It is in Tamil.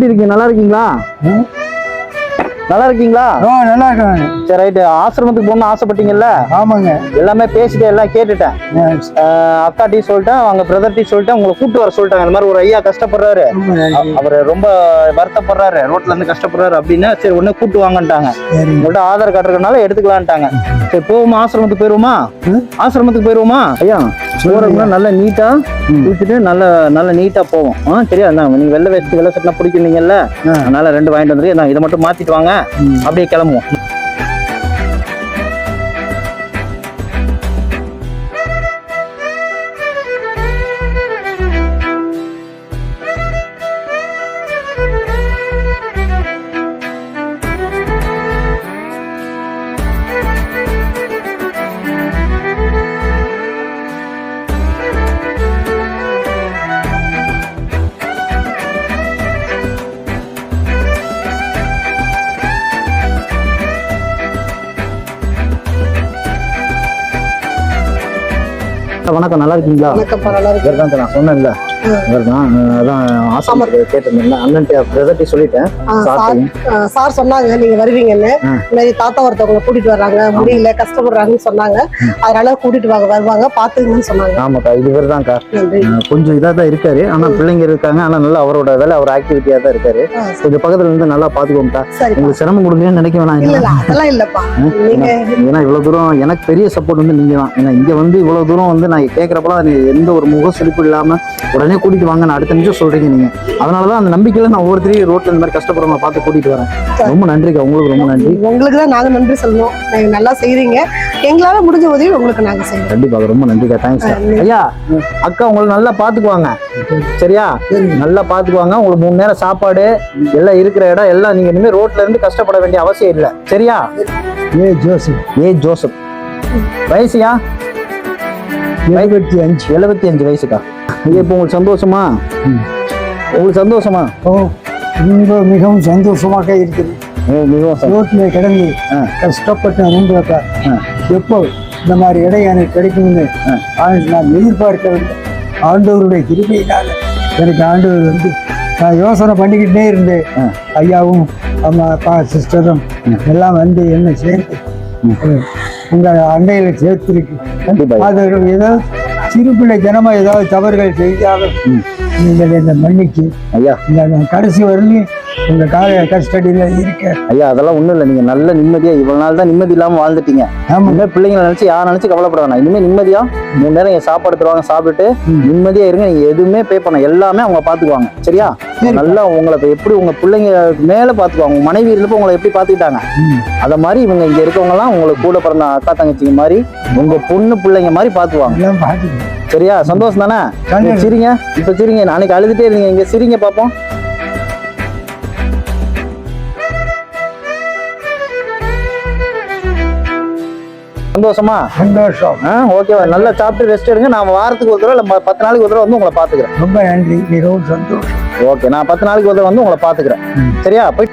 எப்படி இருக்கீங்க? நல்லா இருக்கீங்களா? நல்லா இருக்கீங்களா? நல்லா இருக்கேன் சரி ரைட்டு ஆசிரமத்துக்கு போகணும்னு ஆசைப்பட்டீங்கல்ல? ஆமாங்க. எல்லாமே பேசிட்டு எல்லாம் கேட்டுட்டேன். அஹ் அக்காட்டையும் சொல்லிட்டேன் அவங்க பிரதர்ட்டையும் சொல்லிட்டேன் உங்களை கூட்டு வர சொல்லிட்டாங்க. இந்த மாதிரி ஒரு ஐயா கஷ்டப்படுறாரு. அவர் ரொம்ப வருத்தப்படுறாரு. ரோட்ல இருந்து கஷ்டப்படுறாரு அப்படின்னா சரி உடனே கூட்டு வாங்கன்ட்டாங்க. உங்கள்ட்ட ஆதார் கார்டு இருக்கனால எடுத்துக்கலான்ட்டாங்க. சரி போவோமா? ஆசிரமத்துக்கு போயிருவோமா. ஆசிரமத்துக்கு போயிருவோமா? ஐயா போறோம்னா நல்ல நீட்டா குளிச்சுட்டு நல்ல நல்ல நீட்டா போவோம். ஆ சரியா? இந்தாங்க நீங்க வெள்ளை வேஸ்ட் வெள்ளை சட்டை பிடிக்கிறீங்கல்ல ஆ. அதனால ரெண்டு வாங்கிட்டு வந்துரு. நான் இதை மட்டும் மாத்திட்டு வாங்க. அப்படியே கிளம்புவோம். வணக்கம் நல்லா இருக்கீங்களா? இவர் தான் நான் சொன்னேன்ல. அதான் கேட்டிருந்தேன் அண்ணன் பிரதர்ட்டி சொல்லிட்டேன் சார் சொன்னாங்க நீங்க வருவீங்கன்னு. ஆ. இந்த மாதிரி தாத்தா ஒருத்தவங்களை கூட்டிட்டு வர்றாங்க முடியல கஷ்டப்படுறாங்கன்னு சொன்னாங்க. அதனால கூட்டிட்டு வாங்க வருவாங்க பாத்துக்கணும்னு சொன்னாங்க. ஆமாக்கா இது இவர் தான்க்கா கொஞ்சம் தான் இருக்காரு ஆனா பிள்ளைங்க இருக்காங்க ஆனா நல்லா அவரோட வேலை அவர் ஆக்டிவிட்டியா தான் இருக்காரு. கொஞ்சம் பக்கத்துல இருந்து நல்லா பாத்துக்கோங்கக்கா உங்களுக்கு சிரமம் கொடுக்குறேன்னு நினைக்க வேணாம் அதெல்லாம் இல்லப்பா. ஏன்னா இவ்வளவு தூரம் எனக்கு பெரிய சப்போர்ட் வந்து நீங்க தான் ஏன்னா இங்க வந்து இவ்வளவு தூரம் வந்து நான் கேட்கறப்பலாம் எந்த ஒரு முக சுழிப்பு இல்லாம உடனே கூட்டிட்டு வாங்க நான் அடுத்த நிமிஷம் சொல்றீங்க நீங்க. அதனாலதான் அந்த நம்பிக்கையில நான் ஒவ்வொருத்தரையும் ரோட்ல இந்த மாதிரி கஷ்டப்படுறவங்க பார்த்து கூட்டிட்டு வரேன். ரொம்ப நன்றிக்கா உங்களுக்கு ரொம்ப நன்றி. உங்களுக்கு தான் நாங்க நன்றி சொல்லணும் நீங்க நல்லா செய்றீங்க. எங்களால முடிஞ்ச உதவி உங்களுக்கு நாங்க செய்யறோம் கண்டிப்பா ரொம்ப நன்றிக்கா தேங்க்ஸ் ஐயா அக்கா உங்களை நல்லா பாத்துக்குவாங்க சரியா? நல்லா பாத்துக்குவாங்க உங்களுக்கு மூணு நேரம் சாப்பாடு எல்லாம் இருக்கிற இடம் எல்லாம் நீங்க இனிமே ரோட்ல இருந்து கஷ்டப்பட வேண்டிய அவசியம் இல்லை. சரியா? ஏ ஜோசப். ஏ ஜோசப். வயசுயா எழுபத்தி அஞ்சு. எழுபத்தி அஞ்சு வயசுக்கா? ஐயா இப்போ உங்களுக்கு சந்தோஷமா. உங்களுக்கு சந்தோஷமா ஓ ரொம்ப மிகவும் சந்தோஷமாக இருக்குது. ரோட்டில் கிடந்து. கஷ்டப்பட்ட ஆ. எப்போ இந்த மாதிரி இடம் எனக்கு கிடைக்கும்னு நான் எதிர்பார்க்கவில்லை ஆண்டவருடைய கிருபையினால எனக்கு ஆண்டவர் வந்து நான் யோசனை பண்ணிக்கிட்டே இருந்தேன். ஐயாவும் அம்மா அப்பா சிஸ்டரும் எல்லாம் வந்து என்ன சேர்த்து ம். உங்க அண்டையில சேர்த்துருக்கு அது ஏதாவது சிறு பிள்ளை ஜனமா ஏதாவது தவறுகள் செய்தாலும். நீங்கள் இந்த மன்னிச்சு ஐயா. இந்த கடைசி வரலையும் உங்க கால கஸ்டடியில இருக்க. ஐயா அதெல்லாம் ஒண்ணும் இல்லை. நீங்க நல்ல நிம்மதியா இவ்வளவு நாள் தான் நிம்மதி இல்லாம வாழ்ந்துட்டீங்க. ஆமா. இனிமே பிள்ளைங்களை நினைச்சு யாரை நினைச்சு கவலைப்பட வேணாம். இனிமே நிம்மதியா மூணு நேரம் சாப்பாடு தருவாங்க சாப்பிட்டுட்டு ம். நிம்மதியா இருங்க. நீங்க எதுவுமே பே பண்ண எல்லாமே அவங்க பாத்துக்குவாங்க சரியா? சரி. நல்லா உங்களை எப்படி உங்க பிள்ளைங்க மேல பாத்துக்குவாங்க உங்க மனைவி இருந்தப்போ உங்களை எப்படி பாத்துக்கிட்டாங்க? ம். அத மாதிரி இவங்க இங்க இருக்கவங்க எல்லாம் உங்களுக்கு கூட பிறந்த அக்கா தங்கச்சிங்க மாதிரி உங்க பொண்ணு பிள்ளைங்க மாதிரி பார்த்துக்கணும் சரியா? சந்தோஷம் தானே. சிரிங்க. இப்ப சிரிங்க. நாளைக்கு அழுதுட்டே இருந்தீங்க இங்க சிரிங்க பாப்போம். சந்தோஷமா? சந்தோஷம். ஓகேவா நல்லா சாப்பிட்டு ரெஸ்ட் எடுங்க. நான் வாரத்துக்கு ஒரு தடவை இல்லை பத்து நாளைக்கு ஒரு தடவை வந்து உங்களை பாத்துக்கிறேன் ரொம்ப நன்றி. மிகவும் சந்தோஷம். ஓகே நான் பத்து நாளைக்கு ஒரு தடவை வந்து உங்களை பாத்துக்கிறேன் ம். சரியா? போய்